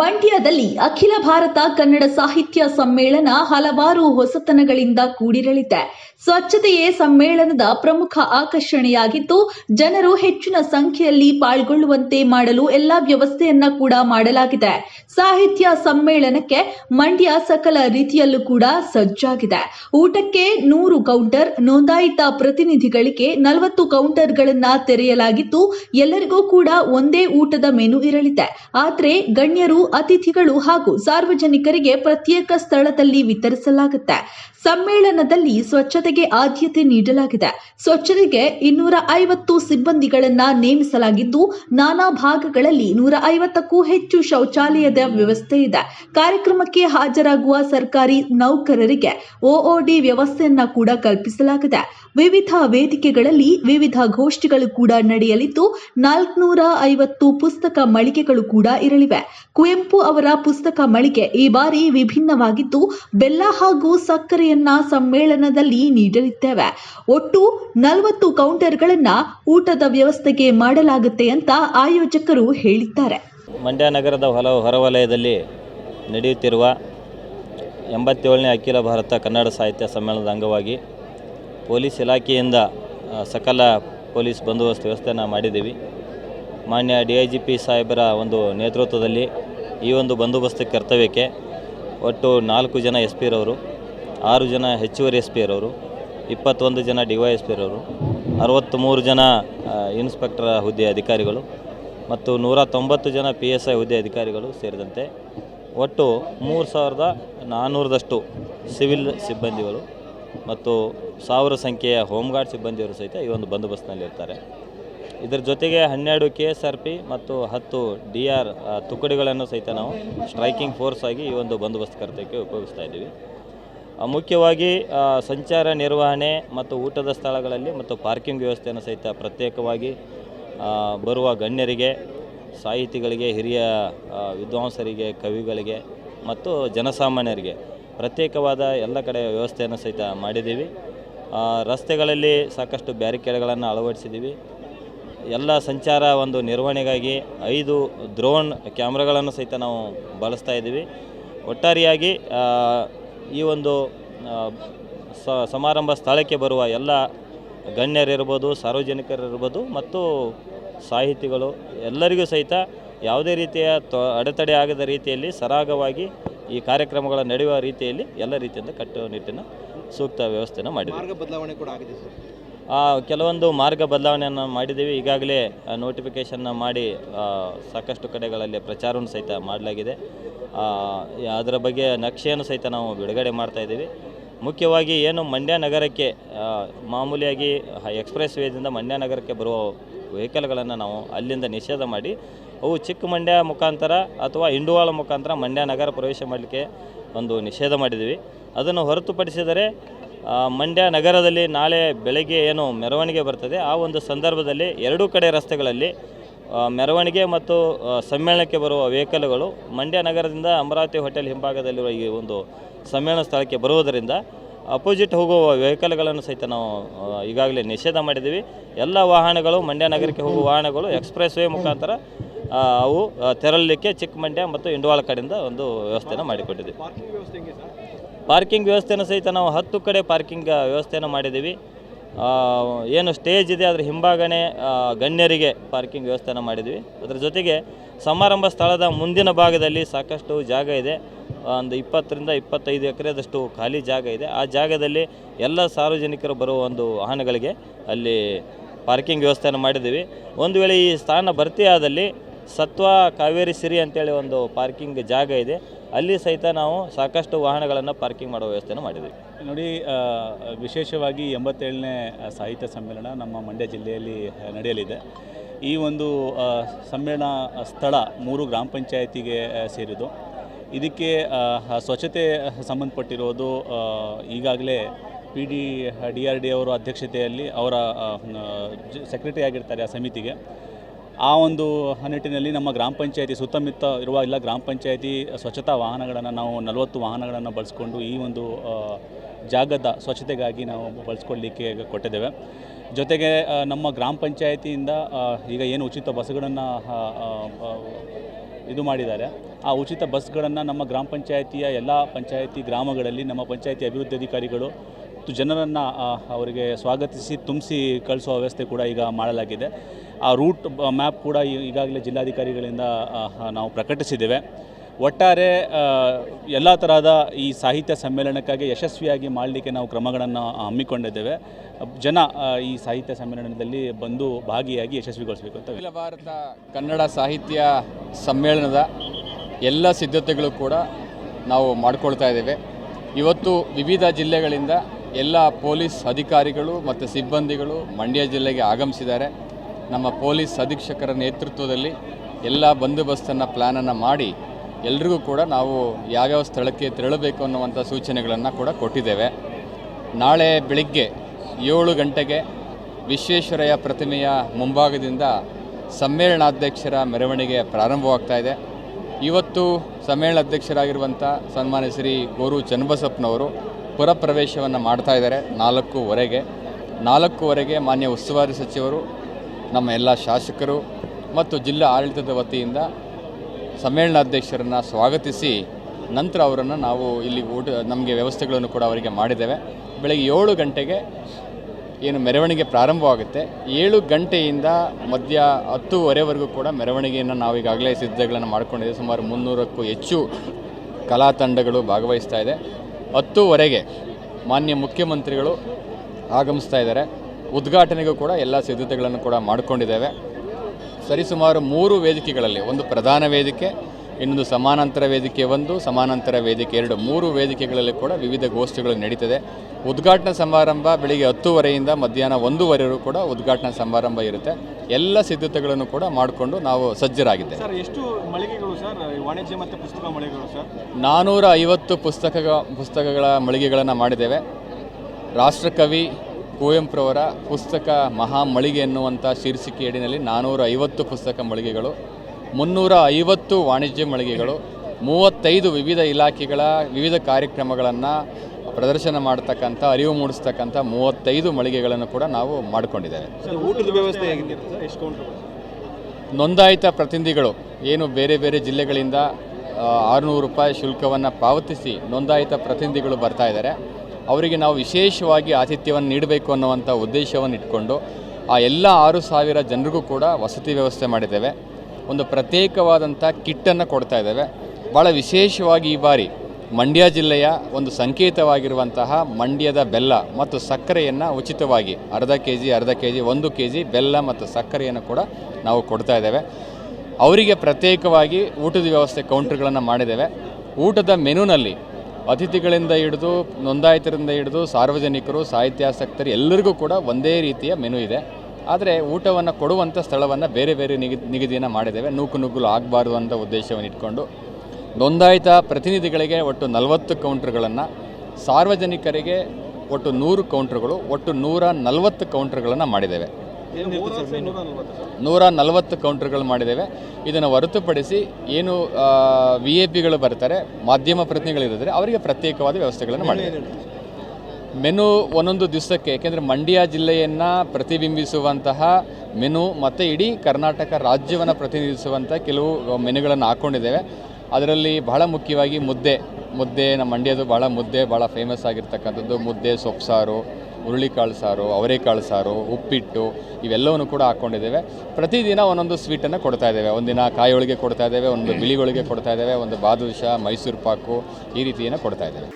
ಮಂಡ್ಯದಲ್ಲಿ ಅಖಿಲ ಭಾರತ ಕನ್ನಡ ಸಾಹಿತ್ಯ ಸಮ್ಮೇಳನ ಹಲವಾರು ಹೊಸತನಗಳಿಂದ ಕೂಡಿರಲಿದೆ. ಸ್ವಚ್ಛತೆಯೇ ಸಮ್ಮೇಳನದ ಪ್ರಮುಖ ಆಕರ್ಷಣೆಯಾಗಿದ್ದು, ಜನರು ಹೆಚ್ಚಿನ ಸಂಖ್ಯೆಯಲ್ಲಿ ಪಾಲ್ಗೊಳ್ಳುವಂತೆ ಮಾಡಲು ಎಲ್ಲಾ ವ್ಯವಸ್ಥೆಯನ್ನ ಕೂಡ ಮಾಡಲಾಗಿದೆ. ಸಾಹಿತ್ಯ ಸಮ್ಮೇಳನಕ್ಕೆ ಮಂಡ್ಯ ಸಕಲ ರೀತಿಯಲ್ಲೂ ಕೂಡ ಸಜ್ಜಾಗಿದೆ. ಊಟಕ್ಕೆ ನೂರು ಕೌಂಟರ್, ನೋಂದಾಯಿತ ಪ್ರತಿನಿಧಿಗಳಿಗೆ ನಲವತ್ತು ಕೌಂಟರ್ಗಳನ್ನ ತೆರೆಯಲಾಗಿದ್ದು, ಎಲ್ಲರಿಗೂ ಕೂಡ ಒಂದೇ ಊಟದ ಮೆನು ಇರಲಿದೆ. ಆದರೆ ಗಣ್ಯರು, ಅತಿಥಿಗಳು ಹಾಗೂ ಸಾರ್ವಜನಿಕರಿಗೆ ಪ್ರತ್ಯೇಕ ಸ್ಥಳದಲ್ಲಿ ವಿತರಿಸಲಾಗುತ್ತೆ. ಸಮ್ಮೇಳನದಲ್ಲಿ ಸ್ವಚ್ಛತೆಗೆ ಆದ್ಯತೆ ನೀಡಲಾಗಿದೆ. ಸ್ವಚ್ಛತೆಗೆ ಇನ್ನೂರ ಐವತ್ತು ಸಿಬ್ಬಂದಿಗಳನ್ನ ನೇಮಿಸಲಾಗಿದ್ದು, ನಾನಾ ಭಾಗಗಳಲ್ಲಿ ನೂರ ಐವತ್ತಕ್ಕೂ ಹೆಚ್ಚು ಶೌಚಾಲಯದ ವ್ಯವಸ್ಥೆ ಇದೆ. ಕಾರ್ಯಕ್ರಮಕ್ಕೆ ಹಾಜರಾಗುವ ಸರ್ಕಾರಿ ನೌಕರರಿಗೆ ಒಒಡಿ ವ್ಯವಸ್ಥೆಯನ್ನ ಕೂಡ ಕಲ್ಪಿಸಲಾಗಿದೆ. ವಿವಿಧ ವೇದಿಕೆಗಳಲ್ಲಿ ವಿವಿಧ ಗೋಷ್ಠಿಗಳು ಕೂಡ ನಡೆಯಲಿದ್ದು, ನಾಲ್ಕುನೂರ ಐವತ್ತು ಪುಸ್ತಕ ಮಳಿಗೆಗಳು ಕೂಡ ಇರಲಿವೆ. ಕುವೆಂಪು ಅವರ ಪುಸ್ತಕ ಮಳಿಗೆ ಈ ಬಾರಿ ವಿಭಿನ್ನವಾಗಿದ್ದು, ಬೆಲ್ಲ ಹಾಗೂ ಸಕ್ಕರೆಯನ್ನ ಸಮ್ಮೇಳನದಲ್ಲಿ ನೀಡಲಿದ್ದೇವೆ. ಒಟ್ಟು ನಲವತ್ತು ಕೌಂಟರ್ಗಳನ್ನ ಊಟದ ವ್ಯವಸ್ಥೆಗೆ ಮಾಡಲಾಗುತ್ತೆ ಅಂತ ಆಯೋಜಕರು ಹೇಳಿದ್ದಾರೆ. ಮಂಡ್ಯ ನಗರದ ಹಲವು ಹೊರವಲಯದಲ್ಲಿ ನಡೆಯುತ್ತಿರುವ ಎಂಬತ್ತೇಳನೇ ಅಖಿಲ ಭಾರತ ಕನ್ನಡ ಸಾಹಿತ್ಯ ಸಮ್ಮೇಳನದ ಅಂಗವಾಗಿ ಪೊಲೀಸ್ ಇಲಾಖೆಯಿಂದ ಸಕಲ ಪೊಲೀಸ್ ಬಂದೋಬಸ್ತ್ ವ್ಯವಸ್ಥೆಯನ್ನು ಮಾಡಿದ್ದೀವಿ. ಮಾನ್ಯ ಡಿ ಐ ಜಿ ಪಿ ಸಾಹೇಬರ ಒಂದು ನೇತೃತ್ವದಲ್ಲಿ ಈ ಒಂದು ಬಂದೋಬಸ್ತ್ ಕರ್ತವ್ಯಕ್ಕೆ ಒಟ್ಟು ನಾಲ್ಕು ಜನ ಎಸ್ ಪಿರವರು ಆರು ಜನ ಹೆಚ್ಚುವರಿ ಎಸ್ ಪಿ ಇರೋರು ಇಪ್ಪತ್ತೊಂದು ಜನ ಡಿ ವೈ ಎಸ್ ಪಿರವರು ಅರವತ್ತ್ಮೂರು ಜನ ಇನ್ಸ್ಪೆಕ್ಟರ್ ಹುದ್ದೆ ಅಧಿಕಾರಿಗಳು ಮತ್ತು ನೂರ ತೊಂಬತ್ತು ಜನ ಪಿ ಎಸ್ ಐ ಹುದ್ದೆ ಅಧಿಕಾರಿಗಳು ಸೇರಿದಂತೆ ಒಟ್ಟು ಮೂರು ಸಾವಿರದ ನಾನ್ನೂರದಷ್ಟು ಸಿವಿಲ್ ಸಿಬ್ಬಂದಿಗಳು ಮತ್ತು ಸಾವಿರ ಸಂಖ್ಯೆಯ ಹೋಮ್ಗಾರ್ಡ್ ಸಿಬ್ಬಂದಿಯವರು ಸಹಿತ ಈ ಒಂದು ಬಂದೋಬಸ್ತ್ನಲ್ಲಿರ್ತಾರೆ ಇದರ ಜೊತೆಗೆ ಹನ್ನೆರಡು ಕೆ ಎಸ್ ಆರ್ ಪಿ ಮತ್ತು ಹತ್ತು ಡಿ ಆರ್ ತುಕಡಿಗಳನ್ನು ಸಹಿತ ನಾವು ಸ್ಟ್ರೈಕಿಂಗ್ ಫೋರ್ಸ್ ಆಗಿ ಈ ಒಂದು ಬಂದೋಬಸ್ತ್ ಕರ್ತವ್ಯಕ್ಕೆ ಉಪಯೋಗಿಸ್ತಾ ಇದ್ದೀವಿ. ಮುಖ್ಯವಾಗಿ ಸಂಚಾರ ನಿರ್ವಹಣೆ ಮತ್ತು ಊಟದ ಸ್ಥಳಗಳಲ್ಲಿ ಮತ್ತು ಪಾರ್ಕಿಂಗ್ ವ್ಯವಸ್ಥೆಯನ್ನು ಸಹಿತ ಪ್ರತ್ಯೇಕವಾಗಿ ಬರುವ ಗಣ್ಯರಿಗೆ, ಸಾಹಿತಿಗಳಿಗೆ, ಹಿರಿಯ ವಿದ್ವಾಂಸರಿಗೆ, ಕವಿಗಳಿಗೆ ಮತ್ತು ಜನಸಾಮಾನ್ಯರಿಗೆ ಪ್ರತ್ಯೇಕವಾದ ಎಲ್ಲ ಕಡೆ ವ್ಯವಸ್ಥೆಯನ್ನು ಸಹಿತ ಮಾಡಿದ್ದೀವಿ. ರಸ್ತೆಗಳಲ್ಲಿ ಸಾಕಷ್ಟು ಬ್ಯಾರಿಕೇಡ್ಗಳನ್ನು ಅಳವಡಿಸಿದ್ದೀವಿ. ಎಲ್ಲ ಸಂಚಾರ ಒಂದು ನಿರ್ವಹಣೆಗಾಗಿ ಐದು ಡ್ರೋನ್ ಕ್ಯಾಮ್ರಾಗಳನ್ನು ಸಹಿತ ನಾವು ಬಳಸ್ತಾ ಇದ್ದೀವಿ. ಒಟ್ಟಾರೆಯಾಗಿ ಈ ಒಂದು ಸಮಾರಂಭ ಸ್ಥಳಕ್ಕೆ ಬರುವ ಎಲ್ಲ ಗಣ್ಯರಿರ್ಬೋದು ಸಾರ್ವಜನಿಕರಿರ್ಬೋದು ಮತ್ತು ಸಾಹಿತಿಗಳು ಎಲ್ಲರಿಗೂ ಸಹಿತ ಯಾವುದೇ ರೀತಿಯ ತೊ ಅಡೆತಡೆ ಆಗದ ರೀತಿಯಲ್ಲಿ ಸರಾಗವಾಗಿ ಈ ಕಾರ್ಯಕ್ರಮಗಳ ನಡೆಯುವ ರೀತಿಯಲ್ಲಿ ಎಲ್ಲ ರೀತಿಯಿಂದ ಕಟ್ಟುನಿಟ್ಟಿನ ಸೂಕ್ತ ವ್ಯವಸ್ಥೆಯನ್ನು ಮಾಡಿದ್ದೀವಿ. ಮಾರ್ಗ ಬದಲಾವಣೆ ಕೂಡ ಆಗಿದೆ ಕೆಲವೊಂದು ಮಾರ್ಗ ಬದಲಾವಣೆಯನ್ನು ಮಾಡಿದ್ದೀವಿ. ಈಗಾಗಲೇ ನೋಟಿಫಿಕೇಷನ್ನ ಮಾಡಿ ಸಾಕಷ್ಟು ಕಡೆಗಳಲ್ಲಿ ಪ್ರಚಾರವನ್ನು ಸಹಿತ ಮಾಡಲಾಗಿದೆ. ಅದರ ಬಗ್ಗೆ ನಕ್ಷೆಯನ್ನು ಸಹಿತ ನಾವು ಬಿಡುಗಡೆ ಮಾಡ್ತಾ ಇದ್ದೀವಿ. ಮುಖ್ಯವಾಗಿ ಏನು ಮಂಡ್ಯ ನಗರಕ್ಕೆ ಮಾಮೂಲಿಯಾಗಿ ಎಕ್ಸ್ಪ್ರೆಸ್ ವೇದಿಂದ ಮಂಡ್ಯ ನಗರಕ್ಕೆ ಬರುವ ವೆಹಿಕಲ್ಗಳನ್ನು ನಾವು ಅಲ್ಲಿಂದ ನಿಷೇಧ ಮಾಡಿ, ಅವು ಚಿಕ್ಕ ಮಂಡ್ಯ ಮುಖಾಂತರ ಅಥವಾ ಇಂಡುವಾಳ ಮುಖಾಂತರ ಮಂಡ್ಯ ನಗರ ಪ್ರವೇಶ ಮಾಡಲಿಕ್ಕೆ ಒಂದು ನಿಷೇಧ ಮಾಡಿದ್ದೀವಿ. ಅದನ್ನು ಹೊರತುಪಡಿಸಿದರೆ ಮಂಡ್ಯ ನಗರದಲ್ಲಿ ನಾಳೆ ಬೆಳಗ್ಗೆ ಏನು ಮೆರವಣಿಗೆ ಬರ್ತದೆ, ಆ ಒಂದು ಸಂದರ್ಭದಲ್ಲಿ ಎರಡೂ ಕಡೆ ರಸ್ತೆಗಳಲ್ಲಿ ಮೆರವಣಿಗೆ ಮತ್ತು ಸಮ್ಮೇಳನಕ್ಕೆ ಬರುವ ವೆಹಿಕಲ್ಗಳು ಮಂಡ್ಯ ನಗರದಿಂದ ಅಮರಾವತಿ ಹೋಟೆಲ್ ಹಿಂಭಾಗದಲ್ಲಿರುವ ಈ ಒಂದು ಸಮ್ಮೇಳನ ಸ್ಥಳಕ್ಕೆ ಬರುವುದರಿಂದ ಅಪೋಸಿಟ್ ಹೋಗುವ ವೆಹಿಕಲ್ಗಳನ್ನು ಸಹಿತ ನಾವು ಈಗಾಗಲೇ ನಿಷೇಧ ಮಾಡಿದ್ದೀವಿ. ಎಲ್ಲ ವಾಹನಗಳು ಮಂಡ್ಯ ನಗರಕ್ಕೆ ಹೋಗುವ ವಾಹನಗಳು ಎಕ್ಸ್ಪ್ರೆಸ್ ವೇ ಮುಖಾಂತರ ಅವು ತೆರಳಲಿಕ್ಕೆ ಚಿಕ್ಕ ಮಂಡ್ಯ ಮತ್ತು ಇಂಡವಾಳ ಕಡೆಯಿಂದ ಒಂದು ವ್ಯವಸ್ಥೆಯನ್ನು ಮಾಡಿಕೊಟ್ಟಿದ್ದೀವಿ. ಪಾರ್ಕಿಂಗ್ ವ್ಯವಸ್ಥೆ ಹೆಂಗೆ ಪಾರ್ಕಿಂಗ್ ವ್ಯವಸ್ಥೆನ ಸಹಿತ ನಾವು ಹತ್ತು ಕಡೆ ಪಾರ್ಕಿಂಗ್ ವ್ಯವಸ್ಥೆಯನ್ನು ಮಾಡಿದ್ದೀವಿ. ಏನು ಸ್ಟೇಜ್ ಇದೆ, ಅದರ ಹಿಂಭಾಗನೇ ಗಣ್ಯರಿಗೆ ಪಾರ್ಕಿಂಗ್ ವ್ಯವಸ್ಥೆಯನ್ನು ಮಾಡಿದ್ವಿ. ಅದರ ಜೊತೆಗೆ ಸಮಾರಂಭ ಸ್ಥಳದ ಮುಂದಿನ ಭಾಗದಲ್ಲಿ ಸಾಕಷ್ಟು ಜಾಗ ಇದೆ. ಒಂದು ಇಪ್ಪತ್ತರಿಂದ ಇಪ್ಪತ್ತೈದು ಎಕರೆದಷ್ಟು ಖಾಲಿ ಜಾಗ ಇದೆ. ಆ ಜಾಗದಲ್ಲಿ ಎಲ್ಲ ಸಾರ್ವಜನಿಕರು ಬರುವ ಒಂದು ವಾಹನಗಳಿಗೆ ಅಲ್ಲಿ ಪಾರ್ಕಿಂಗ್ ವ್ಯವಸ್ಥೆಯನ್ನು ಮಾಡಿದ್ದೀವಿ. ಒಂದು ವೇಳೆ ಈ ಸ್ಥಾನ ಭರ್ತಿಯಾದಲ್ಲಿ ಸತ್ವ ಕಾವೇರಿ ಸಿರಿ ಅಂತೇಳಿ ಒಂದು ಪಾರ್ಕಿಂಗ್ ಜಾಗ ಇದೆ. ಅಲ್ಲಿ ಸಹಿತ ನಾವು ಸಾಕಷ್ಟು ವಾಹನಗಳನ್ನು ಪಾರ್ಕಿಂಗ್ ಮಾಡುವ ವ್ಯವಸ್ಥೆಯನ್ನು ಮಾಡಿದ್ವಿ. ನೋಡಿ ವಿಶೇಷವಾಗಿ ಎಂಬತ್ತೇಳನೇ ಸಾಹಿತ್ಯ ಸಮ್ಮೇಳನ ನಮ್ಮ ಮಂಡ್ಯ ಜಿಲ್ಲೆಯಲ್ಲಿ ನಡೆಯಲಿದೆ. ಈ ಒಂದು ಸಮ್ಮೇಳನ ಸ್ಥಳ ಮೂರು ಗ್ರಾಮ ಪಂಚಾಯತಿಗೆ ಸೇರಿದ್ದು. ಇದಕ್ಕೆ ಸ್ವಚ್ಛತೆ ಸಂಬಂಧಪಟ್ಟಿರೋದು ಈಗಾಗಲೇ P D D R D ಅವರ ಅಧ್ಯಕ್ಷತೆಯಲ್ಲಿ ಅವರ ಸೆಕ್ರೆಟರಿ ಆಗಿರ್ತಾರೆ ಆ ಸಮಿತಿಗೆ. ಆ ಒಂದು ನಿಟ್ಟಿನಲ್ಲಿ ನಮ್ಮ ಗ್ರಾಮ ಪಂಚಾಯತಿ ಸುತ್ತಮುತ್ತ ಇರುವ ಎಲ್ಲ ಗ್ರಾಮ ಪಂಚಾಯತಿ ಸ್ವಚ್ಛತಾ ವಾಹನಗಳನ್ನು ನಾವು ನಲವತ್ತು ವಾಹನಗಳನ್ನು ಬಳಸ್ಕೊಂಡು ಈ ಒಂದು ಜಾಗದ ಸ್ವಚ್ಛತೆಗಾಗಿ ನಾವು ಬಳಸ್ಕೊಳ್ಳಿಕ್ಕೆ ಕೊಟ್ಟಿದ್ದೇವೆ. ಜೊತೆಗೆ ನಮ್ಮ ಗ್ರಾಮ ಪಂಚಾಯತಿಯಿಂದ ಈಗ ಏನು ಉಚಿತ ಬಸ್ಗಳನ್ನು ಇದು ಮಾಡಿದ್ದಾರೆ. ಆ ಉಚಿತ ಬಸ್ಗಳನ್ನು ನಮ್ಮ ಗ್ರಾಮ ಪಂಚಾಯಿತಿಯ ಎಲ್ಲ ಪಂಚಾಯಿತಿ ಗ್ರಾಮಗಳಲ್ಲಿ ನಮ್ಮ ಪಂಚಾಯಿತಿ ಅಭಿವೃದ್ಧಿ ಅಧಿಕಾರಿಗಳು ಮತ್ತು ಜನರನ್ನು ಅವರಿಗೆ ಸ್ವಾಗತಿಸಿ, ತುಂಬಿಸಿ ಕಳಿಸುವ ವ್ಯವಸ್ಥೆ ಕೂಡ ಈಗ ಮಾಡಲಾಗಿದೆ. ಆ ರೂಟ್ ಮ್ಯಾಪ್ ಕೂಡ ಈಗಾಗಲೇ ಜಿಲ್ಲಾಧಿಕಾರಿಗಳಿಂದ ನಾವು ಪ್ರಕಟಿಸಿದ್ದೇವೆ. ಒಟ್ಟಾರೆ ಎಲ್ಲ ತರಹದ ಈ ಸಾಹಿತ್ಯ ಸಮ್ಮೇಳನಕ್ಕಾಗಿ ಯಶಸ್ವಿಯಾಗಿ ಮಾಡಲಿಕ್ಕೆ ನಾವು ಕ್ರಮಗಳನ್ನು ಹಮ್ಮಿಕೊಂಡಿದ್ದೇವೆ. ಜನ ಈ ಸಾಹಿತ್ಯ ಸಮ್ಮೇಳನದಲ್ಲಿ ಬಂದು ಭಾಗಿಯಾಗಿ ಯಶಸ್ವಿಗೊಳಿಸಬೇಕು ಅಂತ ಅಖಿಲ ಭಾರತ ಕನ್ನಡ ಸಾಹಿತ್ಯ ಸಮ್ಮೇಳನದ ಎಲ್ಲ ಸಿದ್ಧತೆಗಳು ಕೂಡ ನಾವು ಮಾಡಿಕೊಳ್ತಾ ಇದ್ದೇವೆ. ಇವತ್ತು ವಿವಿಧ ಜಿಲ್ಲೆಗಳಿಂದ ಎಲ್ಲ ಪೊಲೀಸ್ ಅಧಿಕಾರಿಗಳು ಮತ್ತು ಸಿಬ್ಬಂದಿಗಳು ಮಂಡ್ಯ ಜಿಲ್ಲೆಗೆ ಆಗಮಿಸಿದ್ದಾರೆ. ನಮ್ಮ ಪೊಲೀಸ್ ಅಧೀಕ್ಷಕರ ನೇತೃತ್ವದಲ್ಲಿ ಎಲ್ಲ ಬಂದೋಬಸ್ತನ್ನು ಪ್ಲ್ಯಾನನ್ನು ಮಾಡಿ ಎಲ್ರಿಗೂ ಕೂಡ ನಾವು ಯಾವ್ಯಾವ ಸ್ಥಳಕ್ಕೆ ತೆರಳಬೇಕು ಅನ್ನುವಂಥ ಸೂಚನೆಗಳನ್ನು ಕೂಡ ಕೊಟ್ಟಿದ್ದೇವೆ. ನಾಳೆ ಬೆಳಿಗ್ಗೆ ಏಳು ಗಂಟೆಗೆ ವಿಶ್ವೇಶ್ವರಯ್ಯ ಪ್ರತಿಮೆಯ ಮುಂಭಾಗದಿಂದ ಸಮ್ಮೇಳನಾಧ್ಯಕ್ಷರ ಮೆರವಣಿಗೆ ಪ್ರಾರಂಭವಾಗ್ತಾ ಇದೆ. ಇವತ್ತು ಸಮ್ಮೇಳನಾಧ್ಯಕ್ಷರಾಗಿರುವಂಥ ಸನ್ಮಾನ್ಯ ಶ್ರೀ ಗೋರು ಚನ್ನಬಸಪ್ಪನವರು ಪುರಪ್ರವೇಶವನ್ನು ಮಾಡ್ತಾ ಇದ್ದಾರೆ ನಾಲ್ಕೂವರೆಗೆ. ನಾಲ್ಕೂವರೆಗೆ ಮಾನ್ಯ ಉಸ್ತುವಾರಿ ಸಚಿವರು, ನಮ್ಮ ಎಲ್ಲ ಶಾಸಕರು ಮತ್ತು ಜಿಲ್ಲಾ ಆಡಳಿತದ ವತಿಯಿಂದ ಸಮ್ಮೇಳನಾಧ್ಯಕ್ಷರನ್ನು ಸ್ವಾಗತಿಸಿ ನಂತರ ಅವರನ್ನು ನಾವು ಇಲ್ಲಿ ಊಟ, ನಮಗೆ ವ್ಯವಸ್ಥೆಗಳನ್ನು ಕೂಡ ಅವರಿಗೆ ಮಾಡಿದ್ದೇವೆ. ಬೆಳಗ್ಗೆ ಏಳು ಗಂಟೆಗೆ ಏನು ಮೆರವಣಿಗೆ ಪ್ರಾರಂಭವಾಗುತ್ತೆ. ಏಳು ಗಂಟೆಯಿಂದ ಮಧ್ಯ ಹತ್ತುವರೆವರೆಗೂ ಕೂಡ ಮೆರವಣಿಗೆಯನ್ನು ನಾವು ಈಗಾಗಲೇ ಸಿದ್ಧತೆಗಳನ್ನು ಮಾಡ್ಕೊಂಡಿದ್ದೇವೆ. ಸುಮಾರು ಮುನ್ನೂರಕ್ಕೂ ಹೆಚ್ಚು ಕಲಾ ತಂಡಗಳು ಭಾಗವಹಿಸ್ತಾ ಇದೆ. ಹತ್ತುವರೆಗೆ ಮಾನ್ಯ ಮುಖ್ಯಮಂತ್ರಿಗಳು ಆಗಮಿಸ್ತಾ ಇದ್ದಾರೆ. ಉದ್ಘಾಟನೆಗೂ ಕೂಡ ಎಲ್ಲ ಸಿದ್ಧತೆಗಳನ್ನು ಕೂಡ ಮಾಡಿಕೊಂಡಿದ್ದೇವೆ. ಸರಿಸುಮಾರು ಮೂರು ವೇದಿಕೆಗಳಲ್ಲಿ, ಒಂದು ಪ್ರಧಾನ ವೇದಿಕೆ ಇನ್ನೊಂದು ಸಮಾನಾಂತರ ವೇದಿಕೆ ಒಂದು ಸಮಾನಾಂತರ ವೇದಿಕೆ ಎರಡು. ಮೂರು ವೇದಿಕೆಗಳಲ್ಲಿ ಕೂಡ ವಿವಿಧ ಗೋಷ್ಠಿಗಳು ನಡೀತದೆ. ಉದ್ಘಾಟನಾ ಸಮಾರಂಭ ಬೆಳಿಗ್ಗೆ ಹತ್ತುವರೆಯಿಂದ ಮಧ್ಯಾಹ್ನ ಒಂದೂವರೆಗೂ ಕೂಡ ಉದ್ಘಾಟನಾ ಸಮಾರಂಭ ಇರುತ್ತೆ. ಎಲ್ಲ ಸಿದ್ಧತೆಗಳನ್ನು ಕೂಡ ಮಾಡಿಕೊಂಡು ನಾವು ಸಜ್ಜರಾಗಿದ್ದೆ ಸರ್ ಎಷ್ಟು ಮಳಿಗೆಗಳು ಸರ್? ವಾಣಿಜ್ಯ ಮತ್ತು ಪುಸ್ತಕ ಮಳಿಗೆಗಳು ಸರ್? ನಾನ್ನೂರ ಐವತ್ತು ಪುಸ್ತಕ ಪುಸ್ತಕಗಳ ಮಳಿಗೆಗಳನ್ನು ಮಾಡಿದ್ದೇವೆ. ರಾಷ್ಟ್ರಕವಿ ಕುವೆಂಪುರವರ ಪುಸ್ತಕ ಮಹಾ ಮಳಿಗೆ ಎನ್ನುವಂಥ ಶೀರ್ಷಿಕೆ ಏಡಿನಲ್ಲಿ ನಾನ್ನೂರ ಐವತ್ತು ಪುಸ್ತಕ ಮಳಿಗೆಗಳು. ಮುನ್ನೂರ ಐವತ್ತು ವಾಣಿಜ್ಯ ಮಳಿಗೆಗಳು ಮೂವತ್ತೈದು ವಿವಿಧ ಇಲಾಖೆಗಳ ವಿವಿಧ ಕಾರ್ಯಕ್ರಮಗಳನ್ನು ಪ್ರದರ್ಶನ ಮಾಡ್ತಕ್ಕಂಥ ಅರಿವು ಮೂಡಿಸ್ತಕ್ಕಂಥ ಮೂವತ್ತೈದು ಮಳಿಗೆಗಳನ್ನು ಕೂಡ ನಾವು ಮಾಡಿಕೊಂಡಿದ್ದೇವೆ. ಊಟದ ವ್ಯವಸ್ಥೆ ನೋಂದಾಯಿತ ಪ್ರತಿನಿಧಿಗಳು ಏನು ಬೇರೆ ಬೇರೆ ಜಿಲ್ಲೆಗಳಿಂದ ಆರುನೂರು ರೂಪಾಯಿ ಶುಲ್ಕವನ್ನು ಪಾವತಿಸಿ ನೋಂದಾಯಿತ ಪ್ರತಿನಿಧಿಗಳು ಬರ್ತಾ ಇದ್ದಾರೆ. ಅವರಿಗೆ ನಾವು ವಿಶೇಷವಾಗಿ ಆತಿಥ್ಯವನ್ನು ನೀಡಬೇಕು ಅನ್ನುವಂಥ ಉದ್ದೇಶವನ್ನು ಇಟ್ಕೊಂಡು ಆ ಎಲ್ಲ ಆರು ಸಾವಿರ ಜನರಿಗೂ ಕೂಡ ವಸತಿ ವ್ಯವಸ್ಥೆ ಮಾಡಿದ್ದೇವೆ. ಒಂದು ಪ್ರತ್ಯೇಕವಾದಂಥ ಕಿಟ್ಟನ್ನು ಕೊಡ್ತಾ ಇದ್ದೇವೆ. ಭಾಳ ವಿಶೇಷವಾಗಿ ಈ ಬಾರಿ ಮಂಡ್ಯ ಜಿಲ್ಲೆಯ ಒಂದು ಸಂಕೇತವಾಗಿರುವಂತಹ ಮಂಡ್ಯದ ಬೆಲ್ಲ ಮತ್ತು ಸಕ್ಕರೆಯನ್ನು ಉಚಿತವಾಗಿ ಅರ್ಧ ಕೆ ಜಿ ಅರ್ಧ ಕೆ ಜಿ ಒಂದು ಕೆ ಜಿ ಬೆಲ್ಲ ಮತ್ತು ಸಕ್ಕರೆಯನ್ನು ಕೂಡ ನಾವು ಕೊಡ್ತಾ ಇದ್ದೇವೆ. ಅವರಿಗೆ ಪ್ರತ್ಯೇಕವಾಗಿ ಊಟದ ವ್ಯವಸ್ಥೆ ಕೌಂಟರ್ಗಳನ್ನು ಮಾಡಿದ್ದೇವೆ. ಊಟದ ಮೆನುನಲ್ಲಿ ಅತಿಥಿಗಳಿಂದ ಹಿಡಿದು ನೋಂದಾಯಿತರಿಂದ ಹಿಡಿದು ಸಾರ್ವಜನಿಕರು, ಸಾಹಿತ್ಯಾಸಕ್ತರು ಎಲ್ಲರಿಗೂ ಕೂಡ ಒಂದೇ ರೀತಿಯ ಮೆನು ಇದೆ. ಆದರೆ ಊಟವನ್ನು ಕೊಡುವಂಥ ಸ್ಥಳವನ್ನು ಬೇರೆ ಬೇರೆ ನಿಗಿ ನಿಗದಿಯನ್ನು ಮಾಡಿದ್ದೇವೆ. ನೂಕು ನುಗ್ಗಲು ಆಗಬಾರ್ದು ಅಂತ ಉದ್ದೇಶವನ್ನು ಇಟ್ಕೊಂಡು ನೋಂದಾಯಿತ ಪ್ರತಿನಿಧಿಗಳಿಗೆ ಒಟ್ಟು ನಲವತ್ತು ಕೌಂಟ್ರ್ಗಳನ್ನು ಸಾರ್ವಜನಿಕರಿಗೆ ಒಟ್ಟು ನೂರು ಕೌಂಟ್ರ್ಗಳು ಒಟ್ಟು ನೂರ ನಲವತ್ತು ಕೌಂಟ್ರ್ಗಳನ್ನು ಮಾಡಿದ್ದೇವೆ. ನೂರ ನಲವತ್ತು ಕೌಂಟ್ರ್ಗಳು ಮಾಡಿದ್ದೇವೆ. ಇದನ್ನು ಹೊರತುಪಡಿಸಿ ಏನು ವಿ ಎ ಪಿಗಳು ಬರ್ತಾರೆ ಮಾಧ್ಯಮ ಪ್ರತಿನಿಧಿಗಳಿದ್ದಾರೆ ಅವರಿಗೆ ಪ್ರತ್ಯೇಕವಾದ ವ್ಯವಸ್ಥೆಗಳನ್ನು ಮಾಡಿದ್ದೇವೆ. ಮೆನು ಒಂದೊಂದು ದಿವಸಕ್ಕೆ, ಏಕೆಂದರೆ ಮಂಡ್ಯ ಜಿಲ್ಲೆಯನ್ನು ಪ್ರತಿಬಿಂಬಿಸುವಂತಹ ಮೆನು ಮತ್ತು ಇಡೀ ಕರ್ನಾಟಕ ರಾಜ್ಯವನ್ನು ಪ್ರತಿನಿಧಿಸುವಂಥ ಕೆಲವು ಮೆನುಗಳನ್ನು ಹಾಕ್ಕೊಂಡಿದ್ದೇವೆ ಅದರಲ್ಲಿ ಬಹಳ ಮುಖ್ಯವಾಗಿ ಮುದ್ದೆ ಮುದ್ದೆ ನಮ್ಮ ಮಂಡ್ಯದು ಭಾಳ ಮುದ್ದೆ ಭಾಳ ಫೇಮಸ್ ಆಗಿರ್ತಕ್ಕಂಥದ್ದು ಮುದ್ದೆ, ಸೊಪ್ಪು ಹುರುಳಿಕಾಳು ಸಾರು, ಅವರೆಕಾಳು ಸಾರು, ಉಪ್ಪಿಟ್ಟು ಇವೆಲ್ಲವನ್ನು ಕೂಡ ಹಾಕ್ಕೊಂಡಿದ್ದೇವೆ ಪ್ರತಿದಿನ ಒಂದೊಂದು ಸ್ವೀಟನ್ನು ಕೊಡ್ತಾ ಇದ್ದೇವೆ. ಒಂದಿನ ಕಾಯಿ ಹೋಳಿಗೆ ಕೊಡ್ತಾ ಇದ್ದೇವೆ, ಒಂದು ಬಿಳಿ ಹೋಳಿಗೆ ಕೊಡ್ತಾ ಇದ್ದೇವೆ, ಒಂದು ಬಾದುಷಾ, ಮೈಸೂರು ಪಾಕು ಈ ರೀತಿಯನ್ನು ಕೊಡ್ತಾ ಇದ್ದೇವೆ.